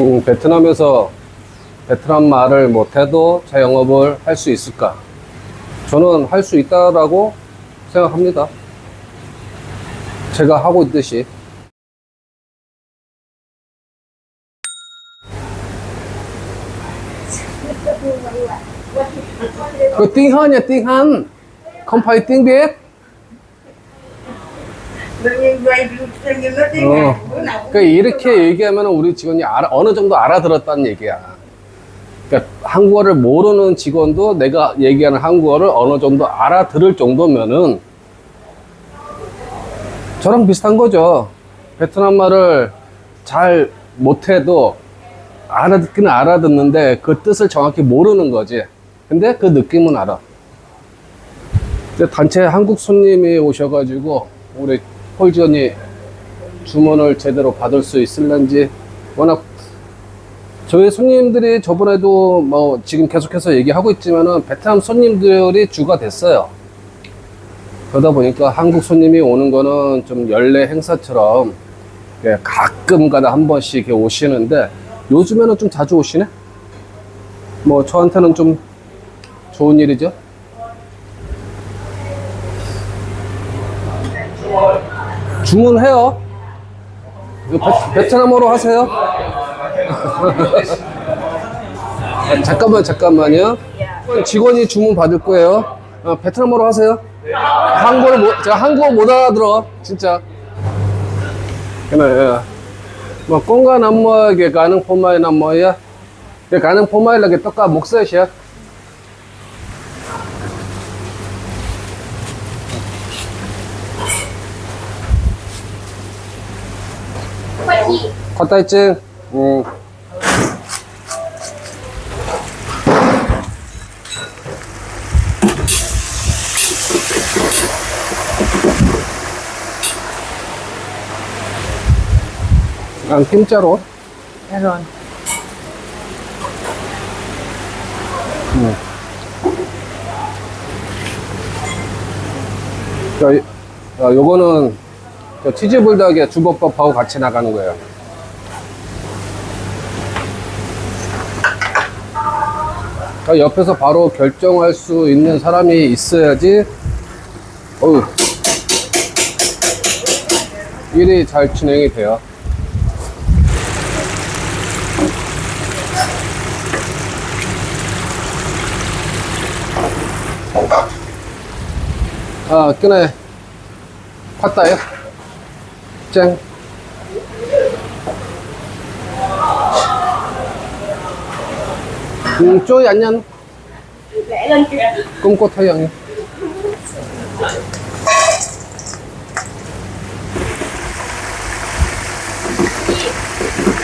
음, 베트남에서 베트남 말을 못해도 자영업을 할 수 있을까? 저는 할 수 있다라고 생각합니다. 제가 하고 있듯이. 그 띵한이야, 띵한. 컴파이 띵비 cũng 그러니까 이렇게 얘기하면 우리 직원이 알아, 어느 정도 알아들었다는 얘기야. 그러니까 한국어를 모르는 직원도 내가 얘기하는 한국어를 어느 정도 알아들을 정도면은 저랑 비슷한 거죠. 베트남 말을 잘 못해도 알아듣기는 알아듣는데 그 뜻을 정확히 모르는 거지. 근데 그 느낌은 알아. 단체 한국 손님이 오셔가지고 우리 홀지원이 주문을 제대로 받을 수 있을런지 워낙 저희 손님들이 저번에도 뭐 지금 계속해서 얘기하고 있지만은 베트남 손님들이 주가 됐어요. 그러다 보니까 한국 손님이 오는 거는 좀 연례 행사처럼 이렇게 가끔 가다 한 번씩 오시는데 요즘에는 좀 자주 오시네? 뭐 저한테는 좀 좋은 일이죠. 주문해요. 이거 베, 베트남어로 하세요. 아, 잠깐만, 잠깐만요. 직원이 주문 받을 거예요. 아, 베트남어로 하세요. 한국어를 못, 제가 한국어 못 알아들어. 진짜. cái cá nướng phô mai là cái tất cả một sợi khoai tây chiên ừ. ăn 김자로 Dạ rồi 저, 어, 요거는 저 치즈불닭에 주먹밥하고 같이 나가는 거예요. 그러니까 옆에서 바로 결정할 수 있는 사람이 있어야지, 어우, 일이 잘 진행이 돼요. 아, 끈에 팠다요. 짱. Ừ, Mình chơi anh nhân Vẽ lên kìa. Cũng có thấy anh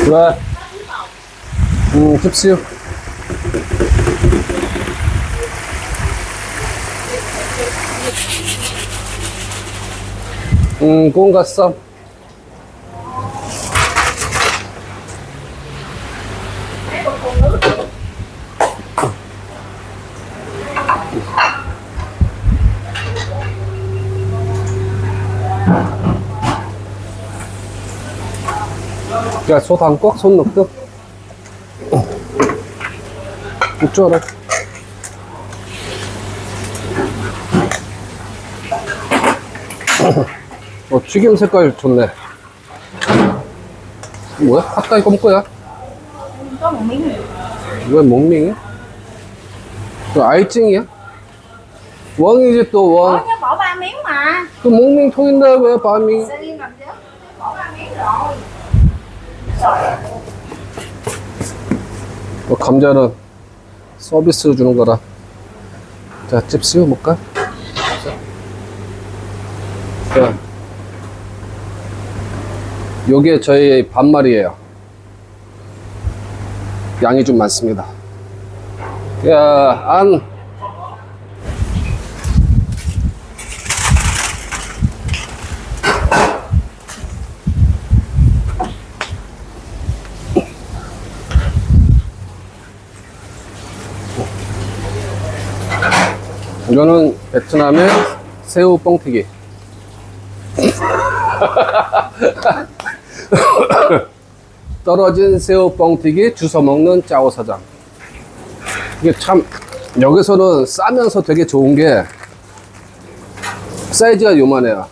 Rồi Ừ, chút siêu Ừ, cũng có xong. 야, 소 담고 손 넣고. 이쪽으로. 어, 튀김 색깔 좋네. 뭐야? 핫다 이거 nữa 왜 몽밍이야? 그 알증이야? 왕이지 또 왕. 그 몽밍 통인데 왜 밤이? 뭐 감자는 서비스로 주는 거라. 자, 집 씌워 볼까? 자, 요게 저희 반말이에요. 양이 좀 많습니다. 야, 안. 이거는 베트남의 새우 뻥튀기. 떨어진 새우 뻥튀기 주워 먹는 짜오 사장. 이게 참 여기서는 싸면서 되게 좋은 게 사이즈가 요만해요.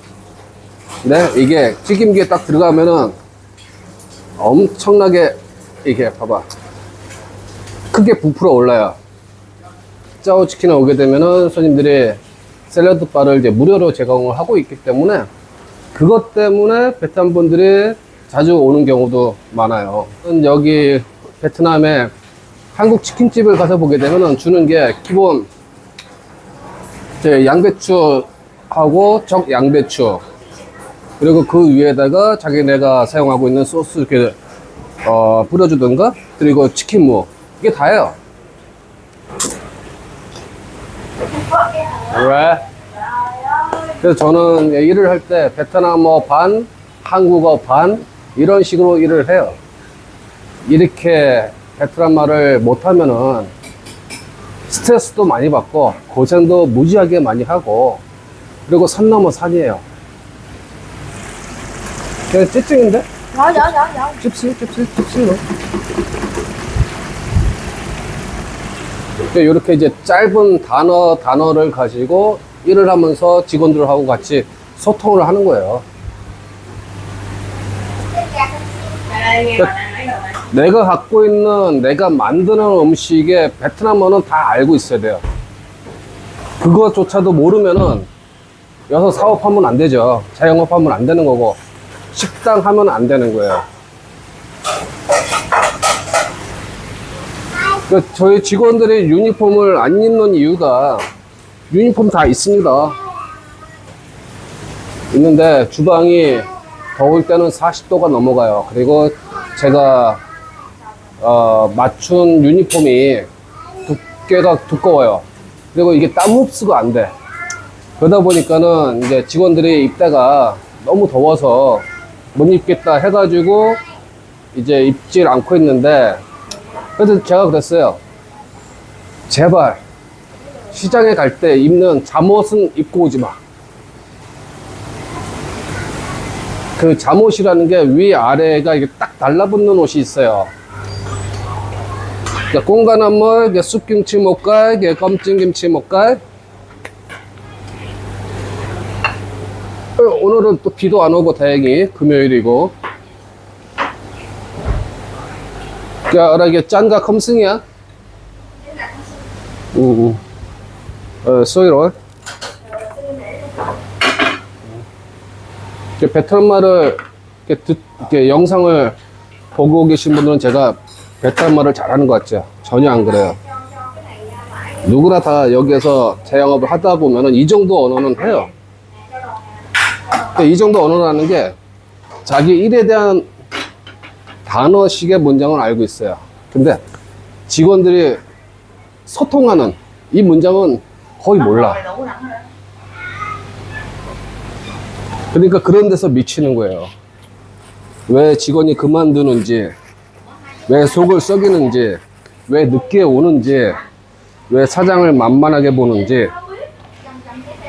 근데 이게 튀김기에 딱 들어가면은 엄청나게 이게 봐봐 크게 부풀어 올라요. 짜오 치킨에 오게 되면은 손님들이 샐러드 바를 이제 무료로 제공을 하고 있기 때문에 그것 때문에 베트남 분들이 자주 오는 경우도 많아요. 여기 베트남에 한국 치킨집을 가서 보게 되면은 주는 게 기본 양배추하고 적 양배추 그리고 그 위에다가 자기네가 사용하고 있는 소스 이렇게 어, 뿌려주던가 그리고 치킨무 이게 다예요. 왜? 그래서 저는 일을 할 때 베트남어 반, 한국어 반 이런 식으로 일을 해요. 이렇게 베트남 말을 못하면은 스트레스도 많이 받고 고생도 무지하게 많이 하고 그리고 산 넘어 산이에요. 그냥 rồi, rồi. 찝실, 찝실, 찝실로. 이렇게 이제 짧은 단어, 단어를 가지고 일을 하면서 직원들하고 같이 소통을 하는 거예요. 내가 갖고 있는 내가 만드는 음식에 베트남어는 다 알고 있어야 돼요. 그것조차도 모르면은 여기서 사업하면 안 되죠. 자영업하면 안 되는 거고 식당 하면 안 되는 거예요. 그 저희 직원들이 유니폼을 안 입는 이유가 유니폼 다 있습니다. 있는데 주방이 더울 때는 40도가 넘어가요. 그리고 제가 어, 맞춘 유니폼이 두께가 두꺼워요. 그리고 이게 땀 흡수가 안 돼. 그러다 보니까는 이제 직원들이 입다가 너무 더워서 못 입겠다 해가지고 이제 입질 않고 있는데 그래서 제가 그랬어요. 제발 시장에 갈 때 입는 잠옷은 입고 오지 마. 그 잠옷이라는 게 위아래가 이게 딱 달라붙는 옷이 있어요. 공간한물, 쑥김치 이게 껌찜김치 못갈. 어, 오늘은 또 비도 안 오고 다행히 금요일이고. 야, 어라 이게 짠가 컴승이야? 응, 응. 어, 소이롤. 이렇게 베트남 말을 이렇게, 듣, 이렇게 영상을 보고 계신 분들은 제가 베트남 말을 잘하는 것 같죠? 전혀 안 그래요. 누구나 다 여기에서 자영업을 하다 보면은 이 정도 언어는 해요. 이 정도 언어라는 게 자기 일에 대한 단어식의 문장은 알고 있어요. 근데 직원들이 소통하는 이 문장은 거의 몰라. 그러니까 그런 데서 미치는 거예요. 왜 직원이 그만두는지, 왜 속을 썩이는지, 왜 늦게 오는지, 왜 사장을 만만하게 보는지,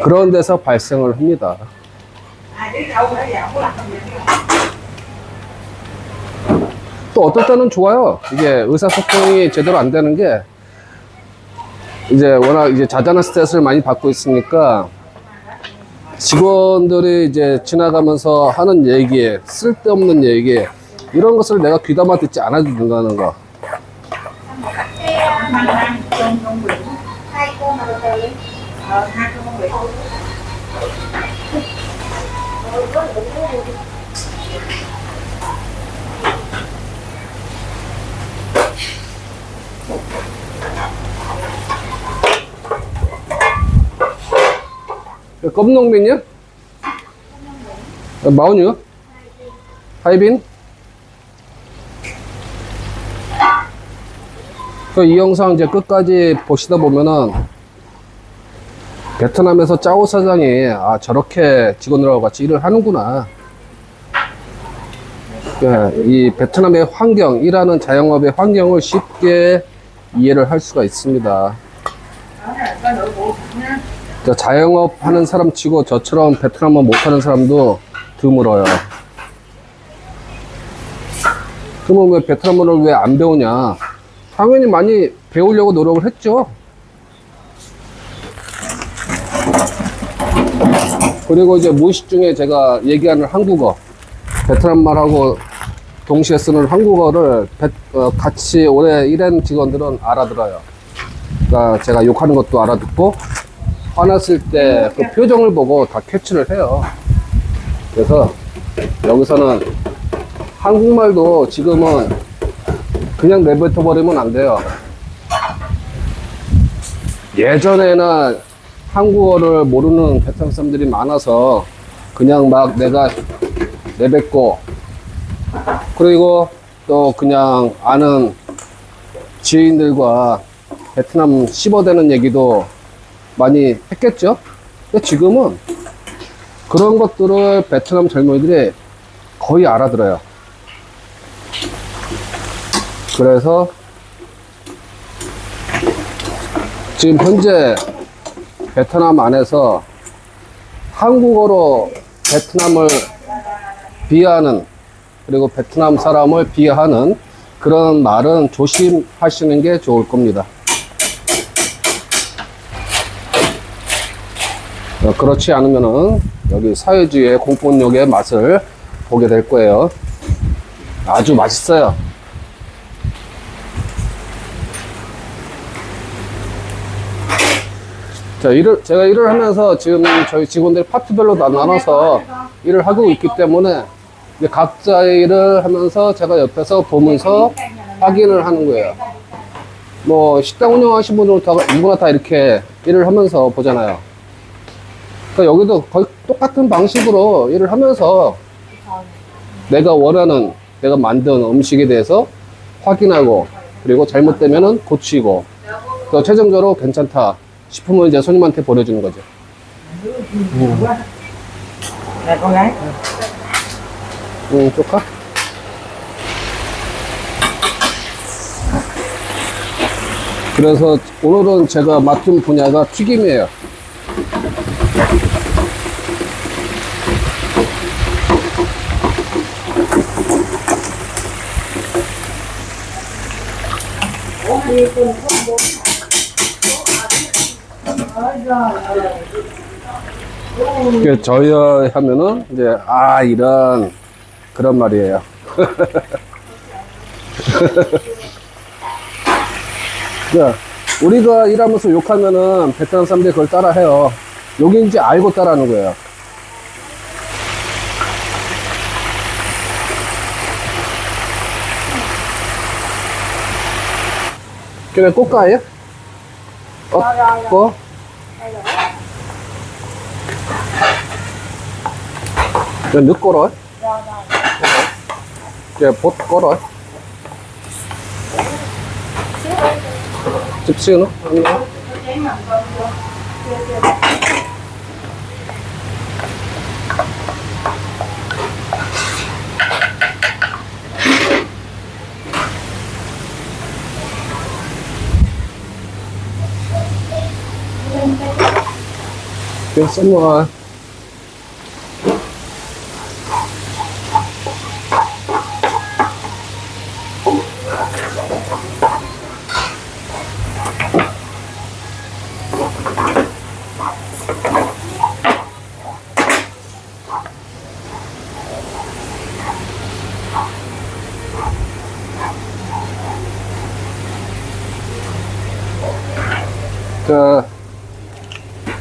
그런 데서 발생을 합니다. 또 어떨 때는 좋아요. 이게 의사소통이 제대로 안 되는 게, 이제 워낙 이제 자잘한 스트레스를 많이 받고 있으니까, 직원들이 이제 지나가면서 하는 얘기, 쓸데없는 얘기, 이런 것을 내가 귀담아 듣지 않아도 된다는 거. 껌농민이야? 어, 마운이요? 하이빈? 그이 영상 이제 끝까지 보시다 보면은 베트남에서 짜오 사장이 아 저렇게 직원들하고 같이 일을 하는구나. 예, 이 베트남의 환경, 일하는 자영업의 환경을 쉽게 이해를 할 수가 있습니다. 자영업 하는 사람 치고 저처럼 베트남어 못하는 사람도 드물어요. 그러면 왜 베트남어를 왜 안 배우냐? 당연히 많이 배우려고 노력을 했죠. 그리고 이제 무의식 중에 제가 얘기하는 한국어, 베트남 말하고 동시에 쓰는 한국어를 베- 어, 같이 오래 일한 직원들은 알아들어요. 그러니까 제가 욕하는 것도 알아듣고 화났을 때 그 표정을 보고 다 캐치를 해요. 그래서 여기서는 한국말도 지금은 그냥 내뱉어 버리면 안 돼요. 예전에는 한국어를 모르는 베트남 사람들이 많아서 그냥 막 내가 내뱉고 그리고 또 그냥 아는 지인들과 베트남 씹어대는 얘기도 많이 했겠죠? 근데 지금은 그런 것들을 베트남 젊은이들이 거의 알아들어요. 그래서 지금 현재 베트남 안에서 한국어로 베트남을 비하하는 그리고 베트남 사람을 비하하는 그런 말은 조심하시는 게 좋을 겁니다. 그렇지 않으면은 여기 사회주의의 공권력의 맛을 보게 될 거예요. 아주 맛있어요. 자, 일을, 제가 일을 하면서 지금 저희 직원들이 파트별로 나- 나눠서 일을 하고 있기 때문에 각자의 일을 하면서 제가 옆에서 보면서 확인을 하는 거예요. 뭐, 식당 운영하신 분들은 다, 누구나 다 이렇게 일을 하면서 보잖아요. 그러니까 여기도 거의 똑같은 방식으로 일을 하면서 내가 원하는, 내가 만든 음식에 대해서 확인하고, 그리고 잘못되면은 고치고, 또 최종적으로 괜찮다 싶으면 이제 손님한테 보내주는 거죠. Gái. 응, 쪽가? 그래서 오늘은 제가 맡은 분야가 튀김이에요. 그 저희 하면은 이제 아 이런 그런 말이에요. 야, 우리가 일하면서 욕하면은 베트남 사람들이 그걸 따라해요. 욕인지 알고 따라하는 거예요. có rồi Kìa bột có rồi Chút xíu nữa ăn nữa. Kiểu sẵn rồi.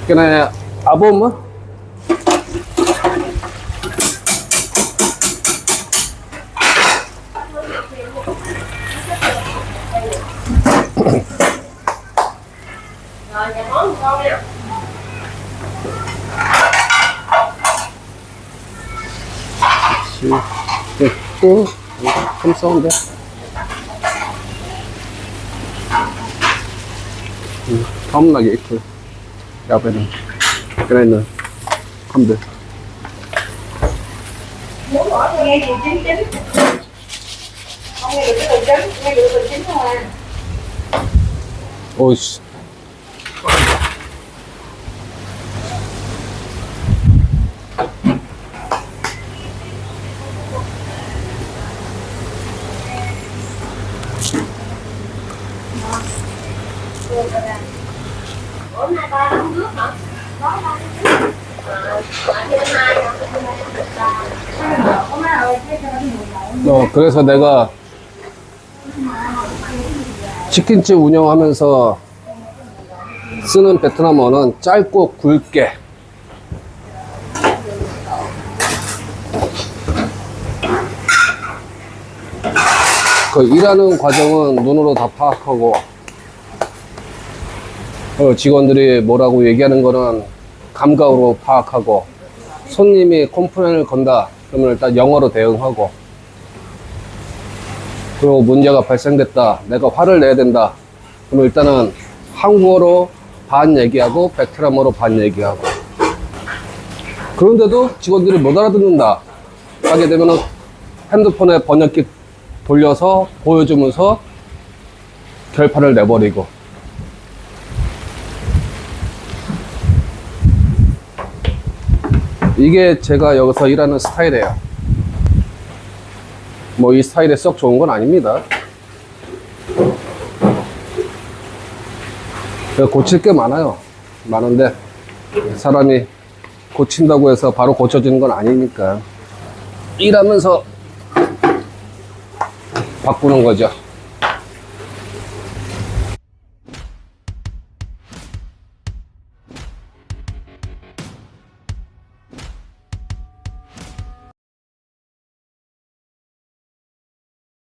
Cái này bom á. Cô không xong được ừ, không là vậy thôi đâu về này grana. Anda. Oxe. 어, 그래서 내가 치킨집 운영하면서 쓰는 베트남어는 짧고 굵게. 그 일하는 과정은 눈으로 다 파악하고 어, 직원들이 뭐라고 얘기하는 거는 감각으로 파악하고 손님이 컴플레인을 건다. 그러면 일단 영어로 대응하고 그리고 문제가 발생됐다. 내가 화를 내야 된다. 그럼 일단은 한국어로 반 얘기하고 베트남어로 반 얘기하고. 그런데도 직원들이 못 알아듣는다. 하게 되면은 핸드폰에 번역기 돌려서 보여주면서 결판을 내버리고. 이게 제가 여기서 일하는 스타일이에요. 뭐 이 스타일에 썩 좋은 건 아닙니다. 고칠 게 많아요. 많은데 사람이 고친다고 해서 바로 고쳐지는 건 아니니까 일하면서 바꾸는 거죠.